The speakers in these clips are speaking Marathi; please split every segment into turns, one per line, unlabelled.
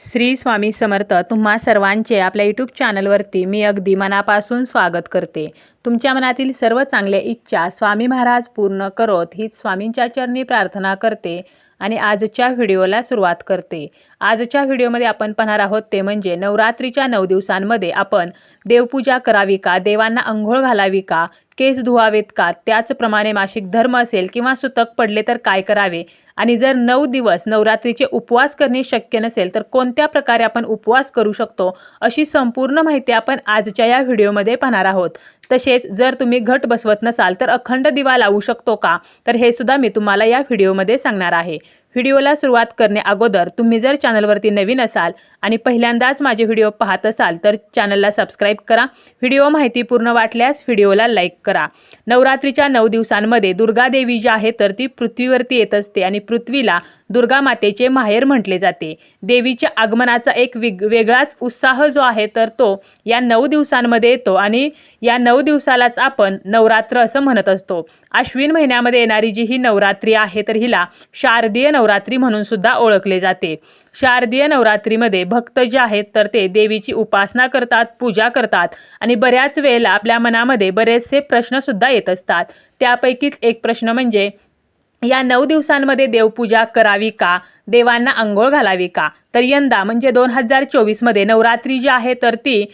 श्री स्वामी समर्थ तुम्हा सर्वांचे आपल्या यूट्यूब चॅनलवरती मी अगदी मनापासून स्वागत करते. तुमच्या मनातील सर्व चांगल्या इच्छा स्वामी महाराज पूर्ण करोत हीच स्वामींच्या चरणी प्रार्थना करते आणि आजच्या व्हिडिओला सुरुवात करते. आजच्या व्हिडिओमध्ये आपण पाहणार आहोत ते म्हणजे नवरात्रीच्या नऊ दिवसांमध्ये आपण देवपूजा करावी का देवांना अंघोळ घालावी का केस धुवावेत का? त्याचप्रमाणे मासिक धर्म असेल किंवा सुतक पडले तर काय करावे? आणि जर नऊ दिवस नवरात्रीचे उपवास करणे शक्य नसेल तर कोणत्या प्रकारे आपण उपवास करू शकतो? अशी संपूर्ण माहिती आपण आजच्या या व्हिडिओमध्ये पाहणार आहोत. तसेच जर तुम्ही घट बसवत नसाल तर अखंड दिवा लावू शकतो का? तर हे सुद्धा मी तुम्हाला या व्हिडिओमध्ये सांगणार आहे. व्हिडिओला सुरुवात करणे अगोदर तुम्ही जर चॅनलवरती नवीन असाल आणि पहिल्यांदाच माझे व्हिडिओ पाहत असाल तर चॅनलला सबस्क्राईब करा. व्हिडिओ माहितीपूर्ण वाटल्यास व्हिडिओला लाईक करा. नवरात्रीच्या नऊ दिवसांमध्ये दुर्गादेवी जी आहे तर ती पृथ्वीवरती येत असते आणि पृथ्वीला दुर्गा मातेचे माहेर म्हटले जाते. देवीच्या आगमनाचा एक वेग वेगळाच उत्साह जो आहे तर तो या नऊ दिवसांमध्ये येतो आणि या नऊ दिवसालाच आपण नवरात्र असं म्हणत असतो. अश्विन महिन्यामध्ये येणारी जी ही नवरात्री आहे तर हिला शारदीय नवरात्री म्हणून सुद्धा ओळखले जाते. शारदीय नवरात्रीमध्ये भक्त जे आहेत तर ते देवीची उपासना करतात पूजा करतात आणि बऱ्याच वेळेला आपल्या मनामध्ये बरेचसे प्रश्नसुद्धा येत असतात. त्यापैकीच एक प्रश्न म्हणजे या नऊ दिवसांमध्ये देवपूजा करावी का? देवांना आंघोळ घालावी का? तर यंदा म्हणजे दोन हजार चोवीसमध्ये नवरात्री जी आहे तर ती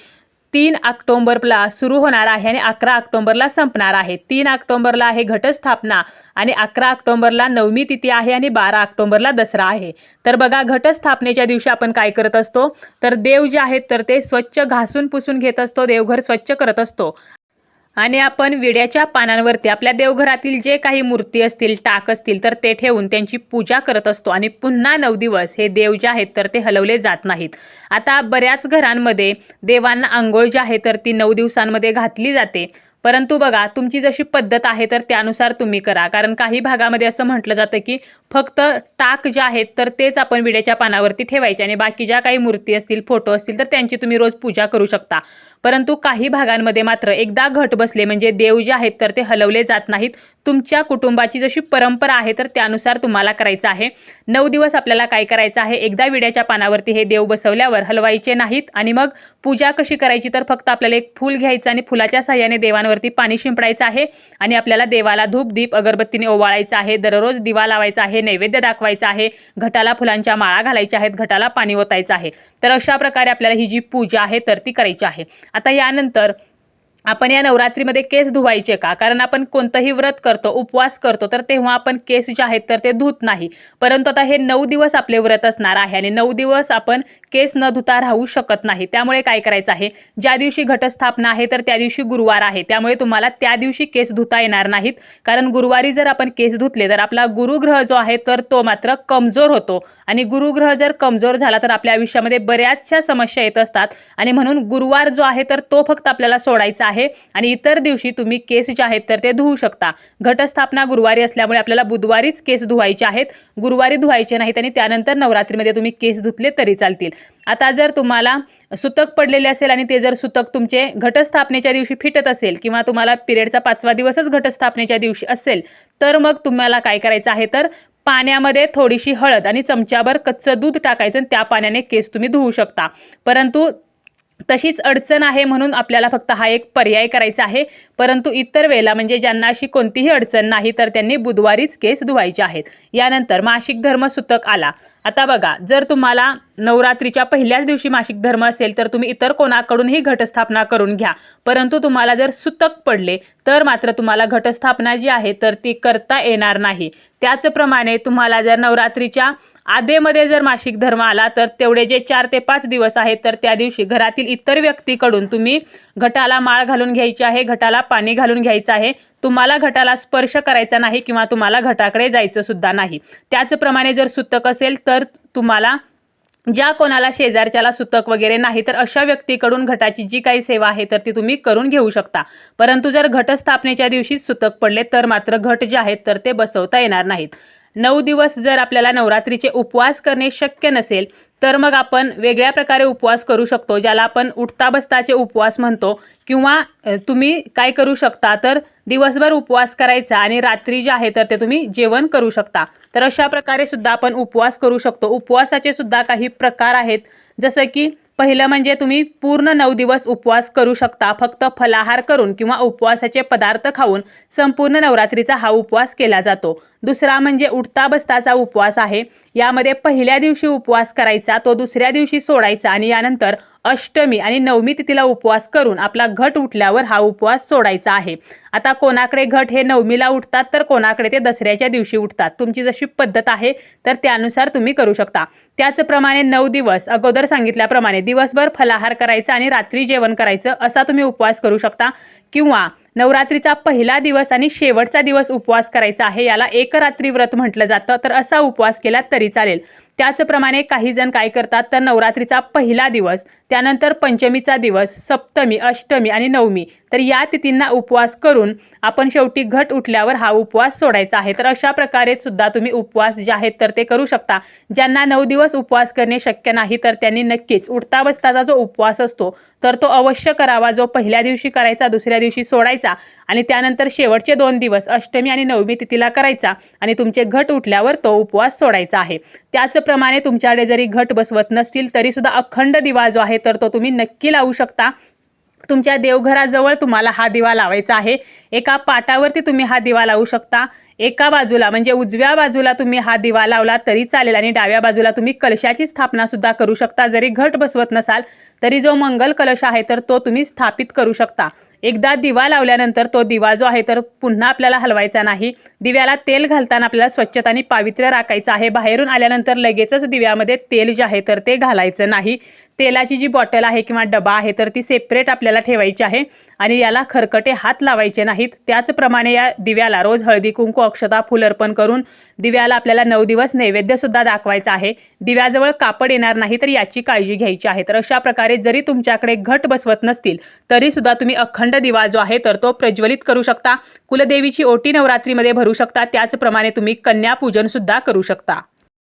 तीन ऑक्टोंबरला सुरू होणार आहे आणि अकरा ऑक्टोंबरला संपणार आहे. तीन ऑक्टोंबरला आहे घटस्थापना आणि अकरा ऑक्टोंबरला नवमी तिथी आहे आणि बारा ऑक्टोंबरला दसरा आहे. तर बघा घटस्थापनेच्या दिवशी आपण काय करत असतो? तर देव जे आहेत तर ते स्वच्छ घासून पुसून घेत असतो देवघर स्वच्छ करत असतो. आणि आपण विड्याच्या पानांवरती आपल्या देवघरातील जे काही मूर्ती असतील टाक असतील तर ते ठेवून त्यांची पूजा करत असतो. आणि पुन्हा नऊ दिवस हे देव जे आहेत तर ते हलवले जात नाहीत. आता बऱ्याच घरांमध्ये देवांना आंघोळ जी आहे तर ती नऊ दिवसांमध्ये घातली जाते. परंतु बघा तुमची जशी पद्धत आहे तर त्यानुसार तुम्ही करा. कारण काही भागामध्ये असं म्हटलं जातं की फक्त टाक जे आहेत तर तेच आपण विड्याच्या पानावरती ठेवायचे आणि बाकी ज्या काही मूर्ती असतील फोटो असतील तर त्यांची तुम्ही रोज पूजा करू शकता. परंतु काही भागांमध्ये मात्र एकदा घट बसले म्हणजे देव जे आहेत तर ते हलवले जात नाहीत. तुमच्या कुटुंबाची जशी परंपरा आहे तर त्यानुसार तुम्हाला करायचं आहे. नऊ दिवस आपल्याला काय करायचं आहे? एकदा विड्याच्या पानावरती हे देव बसवल्यावर हलवायचे नाहीत आणि मग पूजा कशी करायची? तर फक्त आपल्याला एक फूल घ्यायचं आणि फुलाच्या साह्याने देवांवरती पाणी शिंपडायचं आहे आणि आपल्याला देवाला धूप दीप अगरबत्तीने ओवाळायचं आहे. दररोज दिवा लावायचा आहे नैवेद्य दाखवायचा आहे. घटाला फुलांच्या माळा घालायच्या आहेत घटाला पाणी ओतायचं आहे. तर अशा प्रकारे आपल्याला ही जी पूजा आहे तर ती करायची आहे. आता यानंतर आपण या नवरात्रीमध्ये केस धुवायचे का? कारण आपण कोणतंही व्रत करतो उपवास करतो तर तेव्हा आपण केस जे आहेत तर ते धुत नाही. परंतु आता हे नऊ दिवस आपले व्रत असणार आहे आणि नऊ दिवस आपण केस न धुता राहू शकत नाही. त्यामुळे काय करायचं आहे? ज्या दिवशी घटस्थापना आहे तर त्या दिवशी गुरुवार आहे. त्यामुळे तुम्हाला त्या दिवशी केस धुता येणार नाहीत. कारण गुरुवारी जर आपण केस धुतले तर आपला गुरुग्रह जो आहे तर तो मात्र कमजोर होतो. आणि गुरुग्रह जर कमजोर झाला तर आपल्या आयुष्यामध्ये बऱ्याचशा समस्या येत असतात. आणि म्हणून गुरुवार जो आहे तर तो फक्त आपल्याला सोडायचा आहे. आणि इतर दिवशी तुम्ही केस जे आहेत तर ते धुवू शकता. घटस्थापना गुरुवारी असल्यामुळे आपल्याला बुधवारीच केस धुवायचे आहेत. गुरुवारी धुवायचे नाहीत आणि त्यानंतर नवरात्रीमध्ये तुम्ही केस धुतले तरी चालतील. आता जर तुम्हाला सुतक पडलेले असेल आणि ते जर सुतक तुमचे घटस्थापनेच्या दिवशी फिटत असेल किंवा तुम्हाला पिरियडचा पाचवा दिवसच घटस्थापनेच्या दिवशी असेल तर मग तुम्हाला काय करायचं आहे? तर पाण्यामध्ये थोडीशी हळद आणि चमच्याभर कच्चं दूध टाकायचं आणि त्या पाण्याने केस तुम्ही धुवू शकता. परंतु तशीच अडचण आहे म्हणून आपल्याला फक्त हा एक पर्याय करायचा आहे. परंतु इतर वेळेला म्हणजे ज्यांना अशी कोणतीही अडचण नाही तर त्यांनी बुधवारीच केस धुवायचे आहेत. यानंतर मासिक धर्म सुतक आला. आता बघा जर तुम्हाला नवरात्रीच्या पहिल्याच दिवशी मासिक धर्म असेल तर तुम्ही इतर कोणाकडूनही घटस्थापना करून घ्या. परंतु तुम्हाला जर सुतक पडले तर मात्र तुम्हाला घटस्थापना जी आहे तर ती करता येणार नाही. त्याचप्रमाणे तुम्हाला जर नवरात्रीच्या आधेमध्ये जर मासिक धर्म आला तर तेवढे जे चार ते पाच दिवस आहेत तर त्या दिवशी घरातील इतर व्यक्तीकडून तुम्ही घटाला माळ घालून घ्यायची आहे घटाला पाणी घालून घ्यायचं आहे. तुम्हाला घटाला स्पर्श करायचा नाही किंवा तुम्हाला घटाकडे जायचं सुद्धा नाही. त्याचप्रमाणे जर सुतक असेल तर तुम्हाला ज्या कोणाला शेजारच्याला सुतक वगैरे नाही तर अशा व्यक्तीकडून घटाची जी काही सेवा आहे तर ती तुम्ही करून घेऊ शकता. परंतु जर घटस्थापनेच्या दिवशी सुतक पडले तर मात्र घट जे आहेत तर ते बसवता येणार नाहीत. नऊ दिवस जर आपल्याला नवरात्रीचे उपवास करणे शक्य नसेल तर मग आपण वेगळ्या प्रकारे उपवास करू शकतो ज्याला आपण उठता बसताचे उपवास म्हणतो. किंवा तुम्ही काय करू शकता तर दिवसभर उपवास करायचा आणि रात्री जे आहे तर ते तुम्ही जेवण करू शकता. तर अशा प्रकारे सुद्धा आपण उपवास करू शकतो. उपवासाचे सुद्धा काही प्रकार आहेत. जसं की पहिलं म्हणजे तुम्ही पूर्ण नऊ दिवस उपवास करू शकता. फक्त फलाहार करून किंवा उपवासाचे पदार्थ खाऊन संपूर्ण नवरात्रीचा हा उपवास केला जातो. दुसरा म्हणजे उठता बसताचा उपवास आहे. यामध्ये पहिल्या दिवशी उपवास करायचा तो दुसऱ्या दिवशी सोडायचा आणि यानंतर अष्टमी आणि नवमी तिथीला उपवास करून आपला घट उठल्यावर हा उपवास सोडायचा आहे. आता कोणाकडे घट हे नवमीला उठतात तर कोणाकडे ते दसऱ्याच्या दिवशी उठतात. तुमची जशी पद्धत आहे तर त्यानुसार तुम्ही करू शकता. त्याचप्रमाणे नऊ दिवस अगोदर सांगितल्याप्रमाणे दिवसभर फलाहार करायचा आणि रात्री जेवण करायचं असा तुम्ही उपवास करू शकता. किंवा नवरात्रीचा पहिला दिवस आणि शेवटचा दिवस उपवास करायचा आहे. याला एकरात्री व्रत म्हटलं जातं. तर असा उपवास केला तरी चालेल. त्याचप्रमाणे काही जण काय करतात तर नवरात्रीचा पहिला दिवस त्यानंतर पंचमीचा दिवस सप्तमी अष्टमी आणि नवमी. तर या तिथींना उपवास करून आपण शेवटी घट उठल्यावर हा उपवास सोडायचा आहे. तर अशा प्रकारे सुद्धा तुम्ही उपवास जे आहेत तर ते करू शकता. ज्यांना नऊ दिवस उपवास करणे शक्य नाही तर त्यांनी नक्कीच उठता बसताचा जो उपवास असतो तर तो अवश्य करावा. जो पहिल्या दिवशी करायचा दुसऱ्या दिवशी सोडायचा आणि त्यानंतर शेवटचे दोन दिवस अष्टमी आणि नवमी तिथीला करायचा आणि तुमचे घट उठल्यावर तो उपवास सोडायचा आहे. त्याच त्याचप्रमाणे तुमच्याकडे जरी घट बसवत नसतील तरी सुद्धा अखंड दिवा जो आहे तर तो तुम्ही नक्की लावू शकता. तुमच्या देवघराजवळ तुम्हाला हा दिवा लावायचा आहे. एका पाटावरती तुम्ही हा दिवा लावू शकता. एका बाजूला म्हणजे उजव्या बाजूला तुम्ही हा दिवा लावला तरी चालेल आणि डाव्या बाजूला तुम्ही कलशाची स्थापना सुद्धा करू शकता. जरी घट बसवत नसाल तरी जो मंगल कलश आहे तर तो तुम्ही स्थापित करू शकता. एकदा दिवा लावल्यानंतर तो दिवा जो आहे तर पुन्हा आपल्याला हलवायचा नाही. दिव्याला तेल घालताना आपल्याला स्वच्छता आणि पावित्र्य राखायचं आहे. बाहेरून आल्यानंतर लगेचच दिव्यामध्ये तेल जे आहे तर ते घालायचं नाही. तेलाची जी बॉटल आहे किंवा डबा आहे तर ती सेपरेट आपल्याला ठेवायची आहे आणि याला खरकटे हात लावायचे नाहीत. त्याचप्रमाणे या दिव्याला रोज हळदी कुंकू अक्षता फुल अर्पण करून दिव्याला आपल्याला नऊ दिवस नैवेद्य सुद्धा दाखवायचा आहे. दिव्याजवळ कापड येणार नाही तर याची काळजी घ्यायची आहे. तर अशा प्रकारे जरी तुमच्याकडे घट बसवत नसतील तरी सुद्धा तुम्ही अखंड दिवा जो आहे तर तो प्रज्वलित करू शकता. कुलदेवीची ओटी नवरात्रीमध्ये भरू शकता. त्याचप्रमाणे तुम्ही कन्यापूजनसुद्धा सुद्धा करू शकता.